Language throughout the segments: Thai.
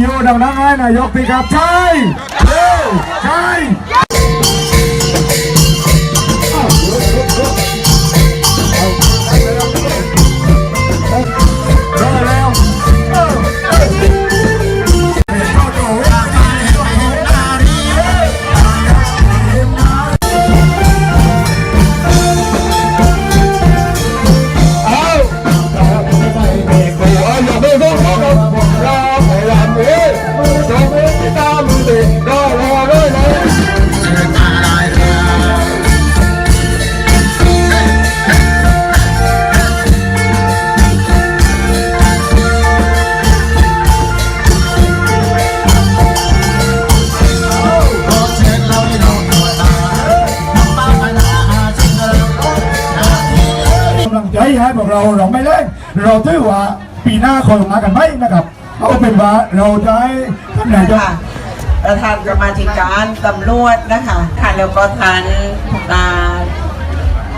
อยู่ดังนั้นให้นายกพี่ครับใช่ เราเราไม่เล่นเราถือว่าปีหน้าคอยมากันไหมนะครับเอาเป็นว่าเราจะให้ท่านนายกค่ะประธานกรรมาธิการตำรวจนะคะค่ะแล้วก็ท่านอ่า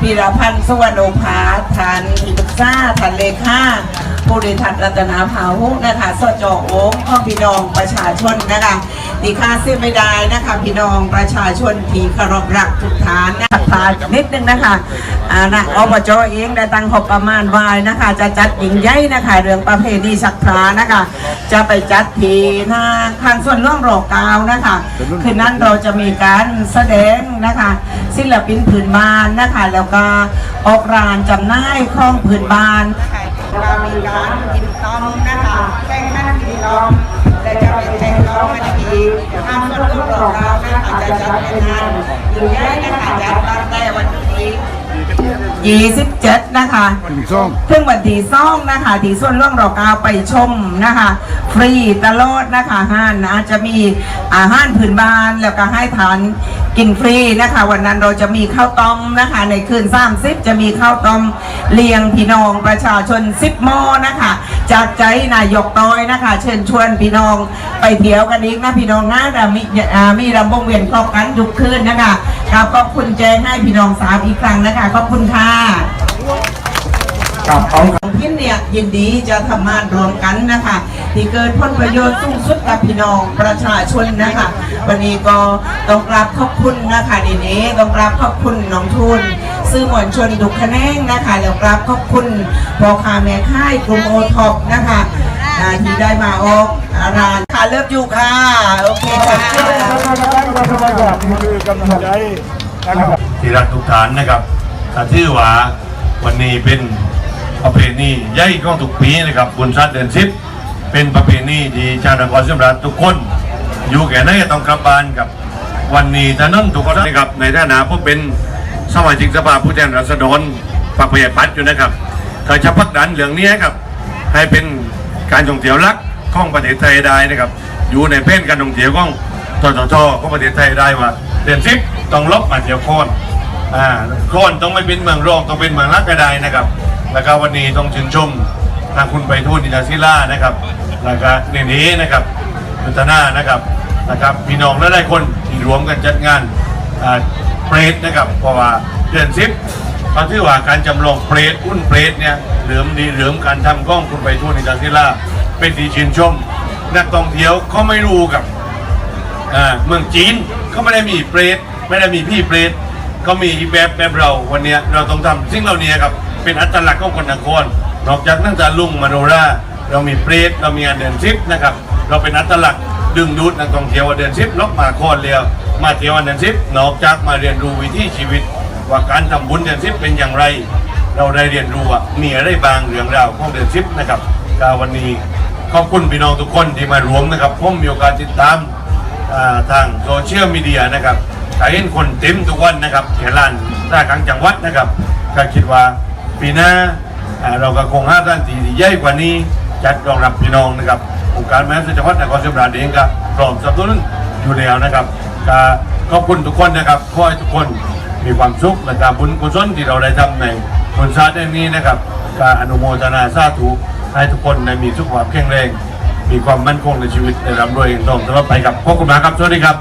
พีรพันธ์สวรรณภาท่านอิบุซ่าท่านเลขา ผู้บริทัดรัตนาภาหุนะคะสจโอ๊คพ่อพี่น้องประชาชนนะคะตีค่าซื้อไม่ได้นะคะพี่น้องประชาชนที่เคารพรักทุกฐานนะคะนนิดนึงนะคะอ่านะอบจเองได้ตั้งงบประมาณไว้นะคะ จะจัดหญิงใหญ่นะคะเรื่องประเพณีสักพรานะคะ จะไปจัดทีหน้าทางส่วนร่วงรอกาวนะคะคืนนั้นเราจะมีการแสดงนะคะ ศิลปินผืนบานนะคะ แล้วก็ออกรานจำหน่ายของผืนบาน เรามีการกินต้อมนะคะแข่งขันกินต้อมและจะไปแข่งต้อมกันอีกทางส่วนร่วงรอกาวนะคะจะจัดเป็นงานยิ่งใหญ่นะคะจัดตั้งแต่วันที่27นะคะซึ่งวันที่ซ่องนะคะที่ส่วนร่วมเรากาวไปชมนะคะ ฟรีตลอดนะคะห้านนะจะมีอาหารพื้นบ้านแล้วก็ให้ทาน กินฟรีนะคะ วันนั้นเราจะมีข้าวต้มนะคะ ในคืน30จะมีข้าวต้มเลี้ยงพี่น้องประชาชน10หม้อนะคะ จากใจนายกต้อยนะคะ เชิญชวนพี่น้องไปเที่ยวกันอีกนะพี่น้องนะแต่มีมีรำวงเวียนครอบกันทุกคืนนะคะขอบคุณแจ้งให้พี่น้องสามอีกครั้งนะคะขอบคุณค่ะ กับเอาของพินเนี่ยยินดีจะทำงานรวมกันนะคะที่เกิดผลประโยชน์สูงสุดกับพี่น้องประชาชนนะคะ วันนี้ก็ต้องกราบขอบคุณนะคะดีนี้ต้องกราบขอบคุณน้องทุนสื่อมวลชนทุกคะแนนนะคะแล้วกราบขอบคุณพ่อค้าแม่ค่ากลุ่มโอท็อปนะคะที่ได้มาออกร้านค่ะเลิฟอยู่ค่ะโอเคค่ะที่รักทุกฐานนะครับถ้าถือว่าวันนี้เป็น ประเพณีใหญ่ของทุกปีนะครับบุญชัดเดือนสิบเป็นประเพณีที่ชาวนครศรีธรรมราชทุกคน อยู่แก่ไหนก็ต้องกลับบ้านกับวันนี้ถนนั้นทุกคนนะครับในฐานะผมเป็นสมาชิกสภาผู้แทนราษฎรปากพยปัดอยู่นะครับก็จะพักดันเรื่องนี้ครับ ให้เป็นการท่องเที่ยวลักของประเทศไทยได้นะครับ อยู่ในเพนการท่องเที่ยวของทททของประเทศไทยได้ว่าเดือนสิบต้องลบมาเที่ยวโคนอ่าโคนต้องไม่เป็นเมืองรองต้องเป็นเมืองรักก็ได้นะครับ แล้วก็วันนี้ต้องชื่นชมทางคุณไปทูตนิตาศิลานะครับ แล้วก็ในนี้นะครับยุทธนานะครับนะครับพี่น้องและหลายคนที่รวมกันจัดงานเปรตนะครับเพราะว่าเดือนสิบเขาถือว่าการจำลองเปรตอุ้นเปรตเนี่ยเหลือมดีเหลือมการทำกล้องคุณไปทั่วในจังศิลาเป็นที่ชื่นชมนักท่องเที่ยวเขาไม่รู้กับเมืองจีนเขาไม่ได้มีเปรตไม่ได้มีพี่เปรตเขามีแบบแบบเราวันนี้เราต้องทำสิ่งเหล่านี้ครับ เป็นอัตลักษณ์ของคนนครนอกจากนั่งจาลุงมโนราเรามีเปรตเรามีงานเดินซิปนะครับ เราเป็นอัตลักษณ์ดึงดูดนักท่องเที่ยวเดินซิปลบมาคอนเรียวมาเที่ยววันเดินซิปนอกจากมาเรียนรู้วิถีชีวิต ว่าการทำบุญเดือนสิบเป็นอย่างไร เราได้เรียนรู้ว่ามีอะไรบางเรื่องราวของเดือนสิบนะครับก็วันนี้ขอบคุณพี่น้องทุกคนที่มารวมนะครับผมมีโอกาสติดตามทางโซเชียลมีเดียนะครับเห็นคนเต็มทุกวันนะครับแถวลานท่ากลางจังหวัดนะครับก็คิดว่า ปีหน้าเราก็คงห้าด้านที่ใหญ่กว่านี้จัดรองรับพี่น้องนะครับองค์การแม่จังหวัดนครศรีธรรมราชเองก็พร้อมสนับสนุนอยู่แล้วนะครับก็ขอบคุณทุกคนนะครับขอให้ทุกคนมีความสุขและการบุญกุศลที่เราได้ทำในคนชาตินี้นะครับการอนุโมทนาสาธุให้ทุกคนได้มีสุขภาพแข็งแรง มีความมั่นคงในชีวิตในร่ำรวยเงินทองตลอดไปครับขอบคุณมากครับสวัสดีครับ